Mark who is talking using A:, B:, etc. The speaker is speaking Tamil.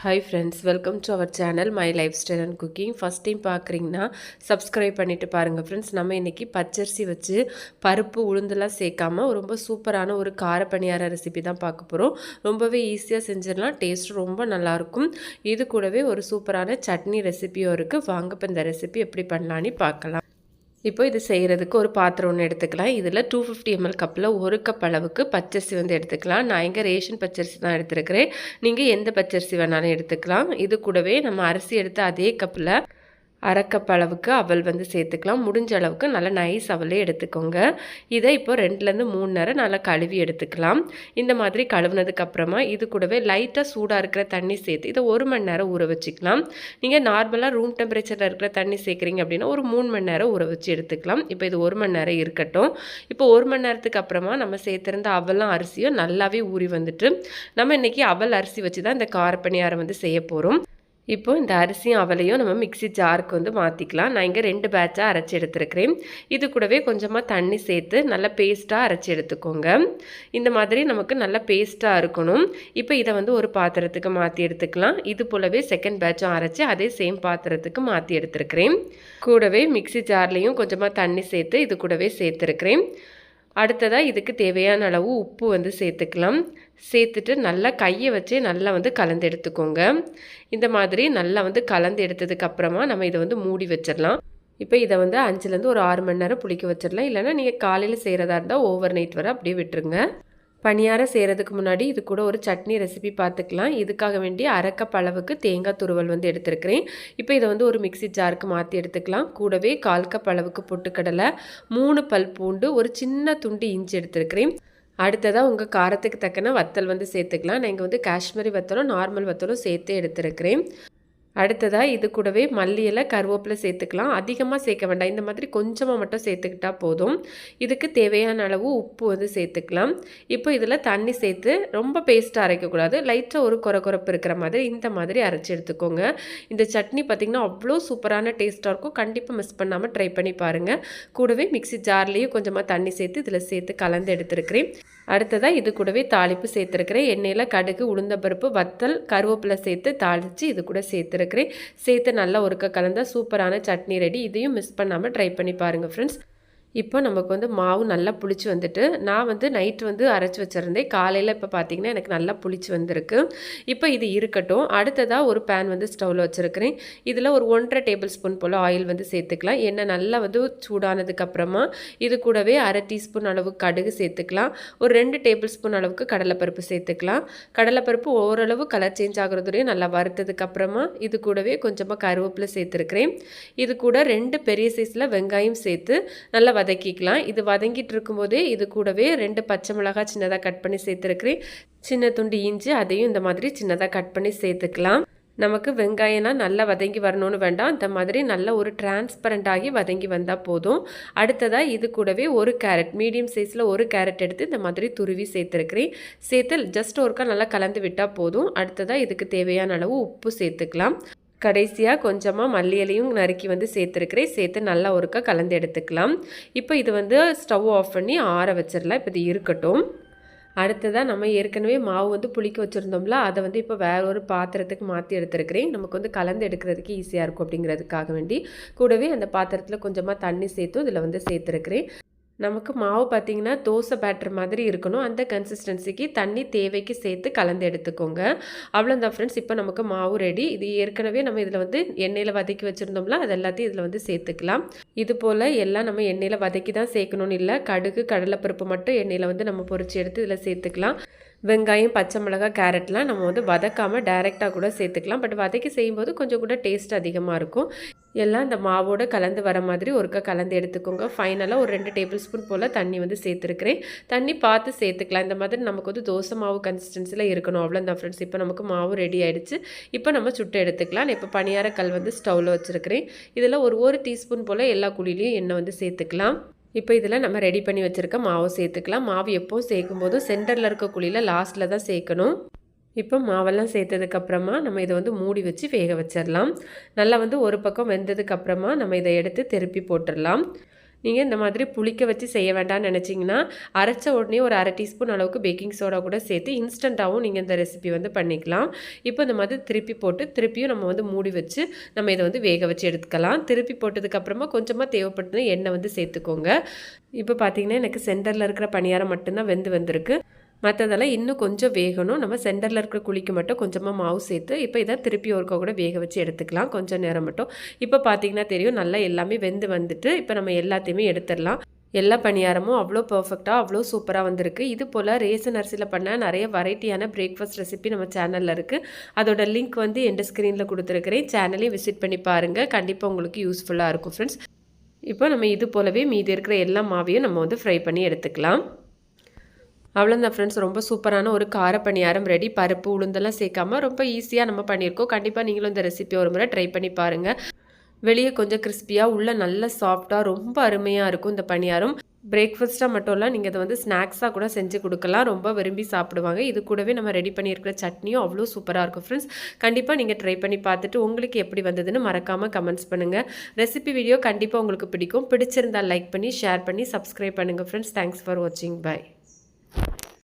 A: Hi friends welcome to our channel my lifestyle and cooking first time பார்க்குறீங்கன்னா சப்ஸ்கிரைப் பண்ணிவிட்டு பாருங்கள் ஃப்ரெண்ட்ஸ் நம்ம இன்றைக்கி பச்சரிசி வச்சு பருப்பு உளுந்தெல்லாம் சேர்க்காம ரொம்ப சூப்பரான ஒரு கார பணியார ரெசிபி தான் பார்க்க போகிறோம் ரொம்பவே ஈஸியாக செஞ்சிடலாம். டேஸ்ட் ரொம்ப நல்லாயிருக்கும். இது கூடவே ஒரு சூப்பரான சட்னி ரெசிபியும் இருக்குது வாங்க இப்போ இந்த ரெசிபி எப்படி பண்ணலான்னு பார்க்கலாம். இப்போ இது செய்கிறதுக்கு ஒரு பாத்திரம் ஒன்று எடுத்துக்கலாம். இதில் டூ ஃபிஃப்டி எம்எல் கப்பில் ஒரு கப் அளவுக்கு பச்சரிசி வந்து எடுத்துக்கலாம். நான் இங்கே ரேஷன் பச்சரிசி தான் எடுத்துருக்கிறேன். நீங்கள் எந்த பச்சரிசி வேணாலும் எடுத்துக்கலாம். இது கூடவே நம்ம அரிசி எடுத்து அதே கப்பில் அரைக்கப் அளவுக்கு அவல் வந்து சேர்த்துக்கலாம். முடிஞ்ச அளவுக்கு நல்லா நைஸ் அவலே எடுத்துக்கோங்க. இதை இப்போ ரெண்டுலேருந்து மூணு நேரம் நல்லா கழுவி எடுத்துக்கலாம். இந்த மாதிரி கழுவுனதுக்கப்புறமா இது கூடவே லைட்டாக சூடாக இருக்கிற தண்ணி சேர்த்து இதை ஒரு மணி நேரம் ஊற வச்சுக்கலாம். நீங்கள் நார்மலாக ரூம் டெம்பரேச்சரில் இருக்கிற தண்ணி சேர்க்குறீங்க அப்படின்னா ஒரு மூணு மணி நேரம் ஊற வச்சு எடுத்துக்கலாம். இப்போ இது ஒரு மணி நேரம் இருக்கட்டும். இப்போ ஒரு மணி நேரத்துக்கு அப்புறமா நம்ம சேர்த்துருந்த அவலாம் அரிசியும் நல்லாவே ஊறி வந்துட்டு நம்ம இன்றைக்கி அவல் அரிசி வச்சு தான் இந்த காரப்பணியாரம் வந்து செய்ய போகிறோம் இப்போ இந்த அரிசியும் அவலையும் நம்ம மிக்சி ஜாருக்கு வந்து மாற்றிக்கலாம் நான் இங்கே ரெண்டு பேட்சாக அரைச்சி எடுத்துருக்கிறேன். இது கூடவே கொஞ்சமாக தண்ணி சேர்த்து நல்லா பேஸ்ட்டாக அரைச்சி எடுத்துக்கோங்க. இந்த மாதிரி நமக்கு நல்லா பேஸ்ட்டாக இருக்கணும். இப்போ இதை வந்து ஒரு பாத்திரத்துக்கு மாற்றி எடுத்துக்கலாம். இது போலவே செகண்ட் பேட்சும் அரைச்சி அதே சேம் பாத்திரத்துக்கு மாற்றி எடுத்துருக்கிறேன். கூடவே மிக்சி ஜார்லேயும் கொஞ்சமாக தண்ணி சேர்த்து இது கூடவே சேர்த்துருக்கிறேன். அடுத்ததாக இதுக்கு தேவையான அளவு உப்பு வந்து சேர்த்துக்கலாம். சேர்த்துட்டு நல்லா கையை வச்சு நல்லா வந்து கலந்து எடுத்துக்கோங்க. இந்த மாதிரி நல்லா வந்து கலந்து எடுத்ததுக்கப்புறமா நம்ம இதை வந்து மூடி வச்சிடலாம். இப்போ இதை வந்து அஞ்சுலேருந்து ஒரு ஆறு மணி நேரம் புளிக்க வச்சிடலாம். இல்லைன்னா நீங்கள் காலையில் செய்கிறதா இருந்தால் ஓவர் நைட் வரை அப்படியே விட்டுருங்க. பணியாரம் செய்கிறதுக்கு முன்னாடி இது கூட ஒரு சட்னி ரெசிபி பார்த்துக்கலாம். இதுக்காக வேண்டி அரைக்கப் அளவுக்கு தேங்காய் துருவல் வந்து எடுத்துருக்கிறேன். இப்போ இதை வந்து ஒரு மிக்சி ஜாருக்கு மாற்றி எடுத்துக்கலாம். கூடவே கால் கப் அளவுக்கு பொட்டுக்கடலை மூணு பல் பூண்டு ஒரு சின்ன துண்டு இஞ்சி எடுத்துருக்கிறேன். அடுத்ததாக உங்கள் காரத்துக்கு தக்கன வத்தல் வந்து சேர்த்துக்கலாம். நான் இங்கே வந்து காஷ்மீரி வத்தலும் நார்மல் வத்தலும் சேர்த்து எடுத்துருக்கிறேன். அடுத்ததாக இது கூடவே மல்லியில் கருவேப்பிலை சேர்த்துக்கலாம். அதிகமாக சேர்க்க வேண்டாம். இந்த மாதிரி கொஞ்சமாக மட்டும் சேர்த்துக்கிட்டா போதும். இதுக்கு தேவையான அளவு உப்பு வந்து சேர்த்துக்கலாம். இப்போ இதில் தண்ணி சேர்த்து ரொம்ப பேஸ்ட்டாக அரைக்கக்கூடாது. லைட்டாக ஒரு குறை குறைப்பு இருக்கிற மாதிரி இந்த மாதிரி அரைச்சி எடுத்துக்கோங்க. இந்த சட்னி பார்த்திங்கன்னா அவ்வளோ சூப்பரான டேஸ்ட்டாக இருக்கும். கண்டிப்பாக மிஸ் பண்ணாமல் ட்ரை பண்ணி பாருங்கள் கூடவே மிக்சி ஜார்லேயும் கொஞ்சமாக தண்ணி சேர்த்து இதில் சேர்த்து கலந்து எடுத்துருக்கிறேன். அடுத்ததாக இது கூடவே தாளிப்பு சேர்த்துருக்கிறேன். எண்ணெயில் கடுகு உளுந்தப்பருப்பு வத்தல் கருவேப்பிலை சேர்த்து தாளித்து இது கூட சேர்த்துருக்கேன் சேர்த்துருக்கிறேன் சேர்த்து நல்லா ஒருக்க கலந்தால் சூப்பரான சட்னி ரெடி. இதையும் மிஸ் பண்ணாமல் ட்ரை பண்ணி பாருங்கள் ஃப்ரெண்ட்ஸ் இப்போ நமக்கு வந்து மாவு நல்லா புளிச்சு வந்துட்டு நான் வந்து நைட்டு வந்து அரைச்சி வச்சுருந்தேன். காலையில் இப்போ பார்த்தீங்கன்னா எனக்கு நல்லா புளிச்சு வந்திருக்கு. இப்போ இது இருக்கட்டும். அடுத்ததாக ஒரு பேன் வந்து ஸ்டவ்வில் வச்சுருக்கிறேன். இதில் ஒரு ஒன்றரை டேபிள் ஸ்பூன் போல் ஆயில் வந்து சேர்த்துக்கலாம். எண்ணெய் நல்லா வந்து சூடானதுக்கப்புறமா இது கூடவே அரை டீஸ்பூன் அளவு கடுகு சேர்த்துக்கலாம். ஒரு ரெண்டு டேபிள் ஸ்பூன் அளவுக்கு கடலைப்பருப்பு சேர்த்துக்கலாம். கடலைப்பருப்பு ஓரளவு கலர் சேஞ்ச் ஆகுறதுலையும் நல்லா வறுத்ததுக்கப்புறமா இது கூடவே கொஞ்சமாக கருவேப்பிலை சேர்த்துருக்கிறேன். இது கூட ரெண்டு பெரிய சைஸில் வெங்காயம் சேர்த்து நல்லா வதக்கிக்கலாம். இது வதங்கிட்டு இருக்கும்போதே இது கூடவே ரெண்டு பச்சை மிளகாய் சின்னதாக கட் பண்ணி சேர்த்துருக்குறேன். சின்ன துண்டு இஞ்சி அதையும் இந்த மாதிரி சின்னதாக கட் பண்ணி சேர்த்துக்கலாம். நமக்கு வெங்காயம்லாம் நல்லா வதங்கி வரணும்னு வேண்டாம். இந்த மாதிரி நல்ல ஒரு டிரான்ஸ்பரண்ட் ஆகி வதங்கி வந்தால் போதும். அடுத்ததாக இது கூடவே ஒரு கேரட் மீடியம் சைஸில் ஒரு கேரட் எடுத்து இந்த மாதிரி துருவி சேர்த்துருக்கிறேன். சேர்த்து ஜஸ்ட் ஒருக்கா நல்லா கலந்து விட்டால் போதும். அடுத்ததாக இதுக்கு தேவையான அளவு உப்பு சேர்த்துக்கலாம். கடைசியாக கொஞ்சமாக மல்லியலையும் நறுக்கி வந்து சேர்த்துருக்கிறேன். சேர்த்து நல்லா ஒருக்கா கலந்து எடுத்துக்கலாம். இப்போ இது வந்து ஸ்டவ் ஆஃப் பண்ணி ஆற வச்சிடலாம் இப்போ இது இருக்கட்டும். அடுத்ததாக நம்ம ஏற்கனவே மாவு வந்து புளிக்க வச்சுருந்தோம்ல அதை வந்து இப்போ வேற ஒரு பாத்திரத்துக்கு மாற்றி எடுத்துருக்கிறேன். நமக்கு வந்து கலந்து எடுக்கிறதுக்கு ஈஸியாக இருக்கும் அப்படிங்கிறதுக்காக வேண்டி. கூடவே அந்த பாத்திரத்தில் கொஞ்சமாக தண்ணி சேர்த்தும் இதில் வந்து சேர்த்துருக்கிறேன். நமக்கு மாவு பார்த்திங்கன்னா தோசை பேட்டர் மாதிரி இருக்கணும். அந்த கன்சிஸ்டன்சிக்கு தண்ணி தேவைக்கு சேர்த்து கலந்து எடுத்துக்கோங்க. அவ்வளோதான் ஃப்ரெண்ட்ஸ் இப்போ நமக்கு மாவு ரெடி இது ஏற்கனவே நம்ம இதில் வந்து எண்ணெயில் வதக்கி வச்சுருந்தோம்ல அது எல்லாத்தையும் இதில் வந்து சேர்த்துக்கலாம். இது போல் எல்லாம் நம்ம எண்ணெயில் வதக்கி தான் சேர்க்கணும்னு இல்லை கடுகு கடலைப்பருப்பு மட்டும் எண்ணெயில் வந்து நம்ம பொறிச்சு எடுத்து இதில் சேர்த்துக்கலாம். வெங்காயம் பச்சை மிளகாய் கேரட்லாம் நம்ம வந்து வதக்காமல் டைரெக்டாக கூட சேர்த்துக்கலாம். பட் வதக்கி செய்யும்போது கொஞ்சம் கூட டேஸ்ட் அதிகமாக இருக்கும். எல்லாம் இந்த மாவோடு கலந்து வர மாதிரி ஒருக்கா கலந்து எடுத்துக்கோங்க. ஃபைனலாக ஒரு ரெண்டு டேபிள் ஸ்பூன் போல் தண்ணி வந்து சேர்த்துருக்கிறேன். தண்ணி பார்த்து சேர்த்துக்கலாம். இந்த மாதிரி நமக்கு வந்து தோசை மாவு கன்சிஸ்டன்சியில் இருக்கணும். அவ்வளோதான் ஃப்ரெண்ட்ஸ் இப்போ நமக்கு மாவு ரெடி ஆகிடுச்சு இப்போ நம்ம சுட்டு எடுத்துக்கலாம். இப்போ பணியாரக்கல் கல் வந்து ஸ்டவ்வில் வச்சுருக்கிறேன். இதில் ஒரு ஒரு டீஸ்பூன் போல் எல்லா குழிலையும் எண்ணெய் வந்து சேர்த்துக்கலாம். இப்போ இதில் நம்ம ரெடி பண்ணி வச்சுருக்க மாவு சேர்த்துக்கலாம். மாவு எப்போவும் சேர்க்கும் போது சென்டரில் இருக்க குழியில் லாஸ்ட்டில் தான் சேர்க்கணும். இப்போ மாவெல்லாம் சேர்த்ததுக்கப்புறமா நம்ம இதை வந்து மூடி வச்சு வேக வச்சிடலாம். நல்லா வந்து ஒரு பக்கம் வெந்ததுக்கப்புறமா நம்ம இதை எடுத்து திருப்பி போட்டுடலாம். நீங்கள் இந்த மாதிரி புளிக்க வச்சு செய்ய வேண்டாம்னு நினச்சிங்கன்னா அரைச்ச உடனே ஒரு அரை டீஸ்பூன் அளவுக்கு பேக்கிங் சோடா கூட சேர்த்து இன்ஸ்டண்ட்டாகவும் நீங்கள் இந்த ரெசிபி வந்து பண்ணிக்கலாம். இப்போ இந்த மாதிரி திருப்பி போட்டு திருப்பியும் நம்ம வந்து மூடி வச்சு நம்ம இதை வந்து வேக வச்சு எடுத்துக்கலாம். திருப்பி போட்டதுக்கப்புறமா கொஞ்சமாக தேவைப்படுதுன்னா எண்ணெய் வந்து சேர்த்துக்கோங்க. இப்போ பார்த்தீங்கன்னா எனக்கு சென்டரில் இருக்கிற பணியாரம் மட்டும்தான் வெந்து வந்திருக்கு. மற்றதெல்லாம் இன்னும் கொஞ்சம் வேகணும். நம்ம சென்டரில் இருக்கிற குழிக்கு மட்டும் கொஞ்சமாக மாவு சேர்த்து இப்போ இதை திருப்பி ஒருக்கா கூட வேக வச்சு எடுத்துக்கலாம். கொஞ்சம் நேரம் மட்டும். இப்போ பார்த்தீங்கன்னா தெரியும் நல்லா எல்லாமே வெந்து வந்துட்டு இப்போ நம்ம எல்லாத்தையுமே எடுத்துடலாம். எல்லா பணியாரமும் அவ்வளோ பர்ஃபெக்டாக அவ்வளோ சூப்பராக வந்திருக்கு. இது போல் ரேசன் அரிசியில் பண்ண நிறைய வெரைட்டியான பிரேக்ஃபாஸ்ட் ரெசிபி நம்ம சேனலில் இருக்குது அதோட லிங்க் வந்து எந்த ஸ்க்ரீனில் கொடுத்துருக்கிறேன். சேனலையும் விசிட் பண்ணி பாருங்கள் கண்டிப்பாக உங்களுக்கு யூஸ்ஃபுல்லாக இருக்கும் ஃப்ரெண்ட்ஸ் இப்போ நம்ம இது போலவே மீதி இருக்கிற எல்லா மாவையும் நம்ம வந்து ஃப்ரை பண்ணி எடுத்துக்கலாம். அவ்வளோதான் ஃப்ரெண்ட்ஸ் ரொம்ப சூப்பரான ஒரு கார பணியாரம் ரெடி பருப்பு உளுந்தெல்லாம் சேர்க்காம ரொம்ப ஈஸியாக நம்ம பண்ணியிருக்கோம். கண்டிப்பாக நீங்களும் இந்த ரெசிபி ஒரு முறை ட்ரை பண்ணி பாருங்கள் வெளியே கொஞ்சம் கிறிஸ்பியாக உள்ளே நல்லா சாஃப்டாக ரொம்ப அருமையாக இருக்கும் இந்த பணியாரம். பிரேக்ஃபாஸ்ட்டாக மட்டும் இல்லை நீங்கள் இதை வந்து ஸ்நாக்ஸாக கூட செஞ்சு கொடுக்கலாம். ரொம்ப விரும்பி சாப்பிடுவாங்க. இது கூடவே நம்ம ரெடி பண்ணியிருக்கிற சட்னியும் அவ்வளோ சூப்பராக இருக்கும் ஃப்ரெண்ட்ஸ் கண்டிப்பாக நீங்கள் ட்ரை பண்ணி பார்த்துட்டு உங்களுக்கு எப்படி வந்ததுன்னு மறக்காமல் கமெண்ட்ஸ் பண்ணுங்கள் ரெசிபி வீடியோ கண்டிப்பாக உங்களுக்கு பிடிக்கும். பிடிச்சிருந்தால் லைக் பண்ணி ஷேர் பண்ணி சப்ஸ்கிரைப் பண்ணுங்கள் ஃப்ரெண்ட்ஸ் தேங்க்ஸ் ஃபார் வாட்சிங் பை